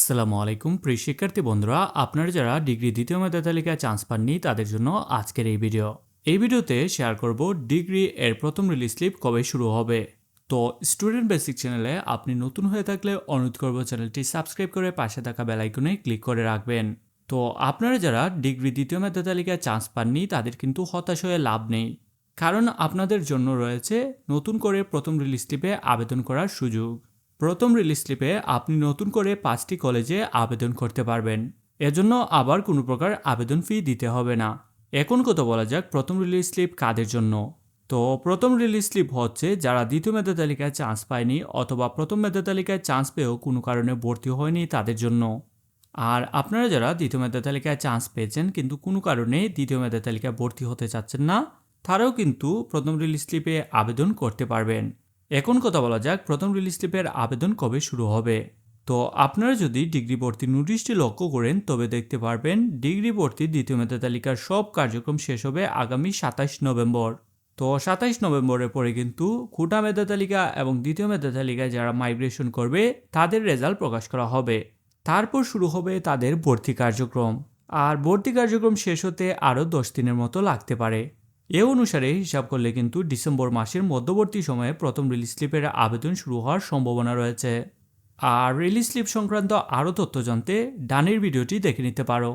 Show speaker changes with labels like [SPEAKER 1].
[SPEAKER 1] আসসালামু আলাইকুম। প্রিয় শিক্ষার্থী বন্ধুরা, আপনারা যারা ডিগ্রি দ্বিতীয় মেধা তালিকায় চান্স পাননি, তাদের জন্য আজকের এই ভিডিও এই ভিডিওতে শেয়ার করব ডিগ্রি এর প্রথম রিলিজ স্লিপ কবে শুরু হবে। তো স্টুডেন্ট বেসিক চ্যানেলে আপনি নতুন হয়ে থাকলে অনুরোধ করব চ্যানেলটি সাবস্ক্রাইব করে পাশে থাকা বেলাইকনে ক্লিক করে রাখবেন। তো আপনারা যারা ডিগ্রি দ্বিতীয় মেধা তালিকায় চান্স পাননি, তাদের কিন্তু হতাশ হয়ে লাভ নেই। কারণ আপনাদের জন্য রয়েছে নতুন করে প্রথম রিলিজ স্লিপে আবেদন করার সুযোগ। প্রথম রিলিজ স্লিপে আপনি নতুন করে পাঁচটি কলেজে আবেদন করতে পারবেন। এজন্য আবার কোনো প্রকার আবেদন ফি দিতে হবে না। এখন কত বলা যাক প্রথম রিলিজ স্লিপ কাদের জন্য। তো প্রথম রিলিজ স্লিপ হচ্ছে যারা দ্বিতীয় মেধা তালিকায় চান্স পায়নি অথবা প্রথম মেধা তালিকায় চান্স পেয়েও কোনো কারণে ভর্তি হয়নি তাদের জন্য। আর আপনারা যারা দ্বিতীয় মেধা তালিকায় চান্স পেয়েছেন কিন্তু কোনো কারণে দ্বিতীয় মেধা তালিকায় ভর্তি হতে চাচ্ছেন না, তারাও কিন্তু প্রথম রিলিজ স্লিপে আবেদন করতে পারবেন। এখন কথা বলা যাক প্রথম রিলিজ স্লিপের আবেদন কবে শুরু হবে। তো আপনারা যদি ডিগ্রি ভর্তি নোটিশটি লক্ষ্য করেন, তবে দেখতে পারবেন ডিগ্রি ভর্তি দ্বিতীয় মেধা তালিকার সব কার্যক্রম শেষ হবে আগামী সাতাশ নভেম্বর। তো সাতাইশ নভেম্বরের পরে কিন্তু খুঁটা মেধা তালিকা এবং দ্বিতীয় মেধা তালিকায় যারা মাইগ্রেশন করবে, তাদের রেজাল্ট প্রকাশ করা হবে। তারপর শুরু হবে তাদের ভর্তি কার্যক্রম। আর ভর্তি কার্যক্রম শেষ হতে আরও দশ দিনের মতো লাগতে পারে। এ অনুসারে হিসাব করলে কিন্তু ডিসেম্বর মাসের মধ্যবর্তী সময়ে প্রথম রিলিজ স্লিপের আবেদন শুরু হওয়ার সম্ভাবনা রয়েছে। আর রিলিজ স্লিপ সংক্রান্ত আরও তথ্য জানতে ডানের ভিডিওটি দেখে নিতে পারো।